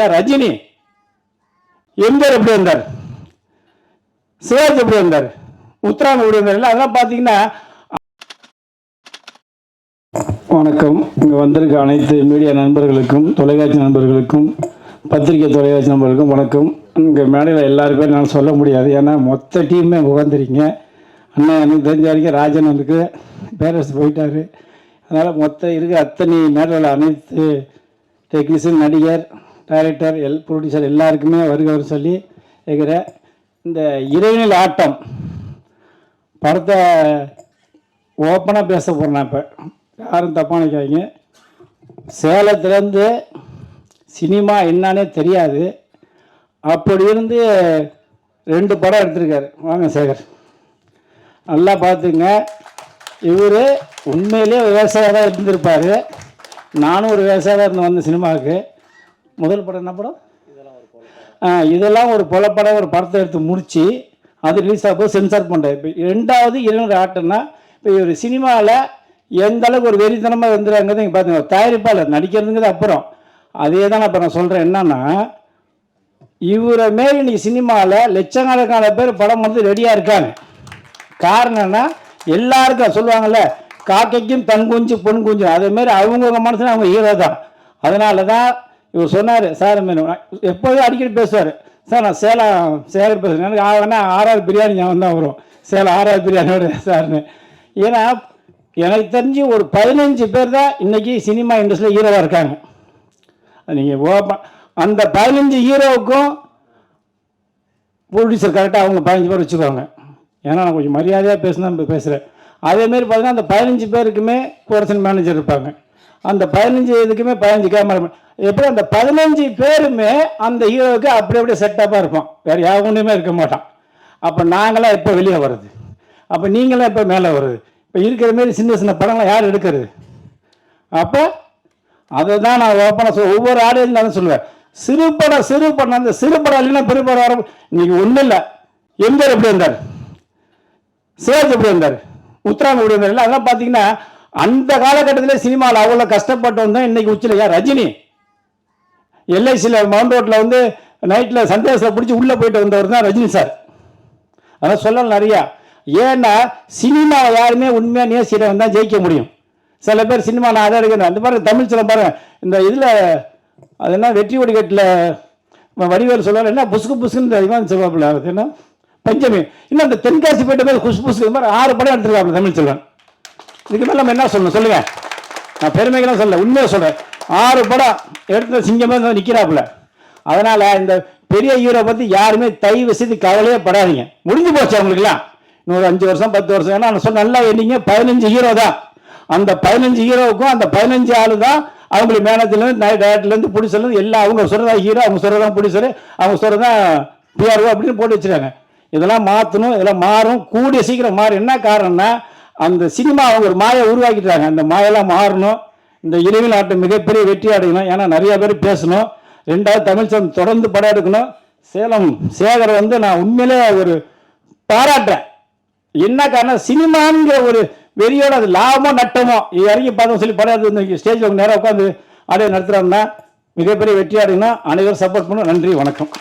ரஜினி. எம்ஜிஆர் எப்படி இருந்தார்? சிவாஜி எப்படி இருந்தார்? உத்தராங்க எப்படி இருந்தார்? அதெல்லாம் பார்த்தீங்கன்னா வணக்கம். இங்கே வந்திருக்க அனைத்து மீடியா நண்பர்களுக்கும் தொலைக்காட்சி நண்பர்களுக்கும் பத்திரிகை தொலைக்காட்சி நண்பர்களுக்கும் வணக்கம். இங்கே மேடையில் எல்லாருக்குமே நான் சொல்ல முடியாது. ஏன்னா மொத்த டீமே உட்காந்துருக்கீங்க அண்ணன் எனக்கு தெரிஞ்ச வரைக்கும் ராஜன் இருக்கு பேரரசு போயிட்டாரு. அதனால் மொத்த இருக்க அத்தனை மேடையில் அனைத்து டெக்னீஷியன் நடிகர் டைரக்டர் எல் ப்ரொடியூசர் எல்லாருக்குமே வருகவர் சொல்லி இருக்கிற இந்த இறைநிலை ஆட்டம். படத்தை ஓப்பனாக பேச போகிறேன் நான் இப்போ. யாரும் தப்பாக நினைக்காதீங்க. சேலத்துலேருந்து சினிமா என்னன்னே தெரியாது. அப்படி இருந்து ரெண்டு படம் எடுத்திருக்காரு. வாங்க சேகர். நல்லா பார்த்துங்க இவர் உண்மையிலே தான் இருந்திருப்பார். நானும் ஒரு விவசாயியாக இருந்து வந்த சினிமாவுக்கு. முதல் படம் என்ன படம்? இதெல்லாம் ஒரு புலப்படம் ஒரு படத்தை எடுத்து முடித்து அது ரிலீஸ் ஆகும் சென்சார் பண்ணுறேன் இப்போ ரெண்டாவது இரண்டு ஆட்டம்னா இப்போ இவர் சினிமாவில் எந்த அளவுக்கு ஒரு வெறித்தனமாக வந்துடுறாங்கிறது நீங்கள் பார்த்துங்க தயாரிப்பாளர் நடிக்கிறதுங்கிறது அப்புறம். அதே தான் இப்போ நான் சொல்கிறேன் என்னன்னா இவரை மாரி இன்றைக்கி சினிமாவில் லட்சக்கணக்கான பேர் படம் வந்து ரெடியாக இருக்காங்க. காரணம் எல்லாருக்கும் சொல்லுவாங்கல்ல காக்கைக்கும் தன் குஞ்சு பொன் குஞ்சு. அதேமாரி அவங்கவுங்க மனசில் அவங்க ஹீரோ தான். அதனால தான் இவர் சொன்னார் சார் எப்போதும் அடிக்கடி பேசுவார். சார் நான் சேலம் சேகர் பேசுகிறேன் எனக்கு ஆகனா ஆறாவது பிரியாணி ஞாபகம் தான் வரும். சேலம் ஆறாவது பிரியாணியோட சார்னு. ஏன்னா எனக்கு தெரிஞ்சு ஒரு பதினஞ்சு பேர் தான் இன்றைக்கி சினிமா இண்டஸ்ட்ரியில் ஹீரோவாக இருக்காங்க. நீங்கள் ஓப்பா அந்த பதினஞ்சு ஹீரோவுக்கும் ப்ரொடியூசர் கரெக்டாக அவங்க பதினஞ்சு பேர் வச்சுக்குவாங்க. ஏன்னா நான் கொஞ்சம் மரியாதையாக பேசுனா பேசுகிறேன் அதேமாரி பார்த்தீங்கன்னா அந்த பதினஞ்சு பேருக்குமே ப்ரொடக்ஷன் மேனேஜர் இருப்பாங்க. அந்த பதினஞ்சு இதுக்குமே பதினஞ்சு கேமரா எப்படி அந்த பதினஞ்சு பேருமே அந்த ஹீரோவுக்கு அப்படி அப்படியே செட்டப்பாக இருப்போம். வேறு யாருமே இருக்க மாட்டான் அப்போ நாங்களாம் எப்போ வெளியே வர்றது? அப்போ நீங்களாம் எப்போ மேலே வருது இப்போ இருக்கிற மாரி சின்ன சின்ன படங்கள்லாம் யார் எடுக்கிறது? அப்போ அதை தான் நான் ஓப்பனாக சொல் ஒவ்வொரு ஆடியன்ஸ் நான் சொல்லுவேன். சிறு படம் சிறு படம் அந்த சிறு படம் இல்லைன்னா பெரிய படம் வர ஒன்றும் இல்லை. எம்ஜிஆர் எப்படி இருந்தார் சிவாஜி எப்படி இருந்தார் உத்தராங்க எப்படி இருந்தார் இல்லை அதெல்லாம் பார்த்தீங்கன்னா அந்த காலகட்டத்தில் சினிமாவில் அவ்வளோ கஷ்டப்பட்டு வந்தோம் இன்னைக்கு உச்சிலையா? ரஜினி. எல்ஐசியில் மவுண்ட் ரோட்டில் வந்து நைட்டில் சந்தேகத்தில் பிடிச்சி உள்ளே போயிட்டு வந்தவர் தான் ரஜினி சார் அதெல்லாம் சொல்லலாம் நிறையா. ஏன்னா சினிமாவை யாருமே உண்மையாக நேசிக்கிறவன் தான் ஜெயிக்க முடியும். சில பேர் சினிமா நான் அதை எடுக்கிறேன் அந்த மாதிரி தமிழ் சில பாருங்க இந்த இதில் அது என்ன வெற்றி ஒடிக்கட்டில் வடிவேல் சொல்லுவார் என்ன புசுக்கு புசுக்குன்னு இவன் சொல்லுவாப்புல அது என்ன? பஞ்சமி. இன்னும் அந்த தென்காசி போயிட்ட மாதிரி குசு புசுக்கு மாதிரி ஆறு படம் எடுத்துருக்காப்புல தமிழ் செல்வன். இதுக்கு மேலே நம்ம என்ன சொல்லணும்? சொல்லுங்க. நான் பெருமைகளாம் சொல்ல உண்மையை சொல்கிறேன் ஆறு படம் எடுத்த சிங்கமாக நிற்கிறாப்புல அதனால் இந்த பெரிய ஹீரோ பற்றி யாருமே தயவு செய்து கவலையே படாதீங்க. முடிஞ்சு போச்சு அவங்களுக்குலாம் இன்னொரு அஞ்சு வருஷம் பத்து வருஷம். ஏன்னா நான் சொன்ன நல்லா எண்ணிங்க பதினஞ்சு ஹீரோ தான். அந்த பதினஞ்சு ஹீரோவுக்கும் அந்த பதினஞ்சு ஆளு தான் அவங்களுக்கு மேனேஜர்லேருந்து டேரக்டர்லேருந்து பிடிச்சலேருந்து எல்லாம் அவங்க சொல்கிறதா ஹீரோ அவங்க சொல்கிறதான் பிடிச்சரு அவங்க சொல்கிறதான் பிஆர்ஓ அப்படின்னு போட்டு வச்சுருக்காங்க. இதெல்லாம் மாற்றணும் இதெல்லாம் மாறும். கூடிய சீக்கிரம் மாறும் என்ன காரணம்னா அந்த சினிமா அவங்க ஒரு மாயை உருவாக்கிட்டாங்க. அந்த மாயெல்லாம் மாறணும். இந்த இறைவில் ஆட்டம் மிகப்பெரிய வெற்றி அடையணும். ஏன்னா நிறைய பேர் பேசணும். ரெண்டாவது தமிழ் சங்கம் தொடர்ந்து படம் எடுக்கணும். சேலம் சேகர் வந்து நான் உண்மையிலே ஒரு பாராட்டுறேன். என்ன காரணம்? சினிமாங்கிற ஒரு வெறியோட அது லாபமோ நட்டமோ? இறங்கி பார்த்தோம் சொல்லி படம் எடுத்து ஸ்டேஜில் நேராக உட்காந்து அப்படியே நடத்துகிறோம்னா மிகப்பெரிய வெற்றி அடையணும். அனைவரும் சப்போர்ட் பண்ணும் நன்றி. வணக்கம்.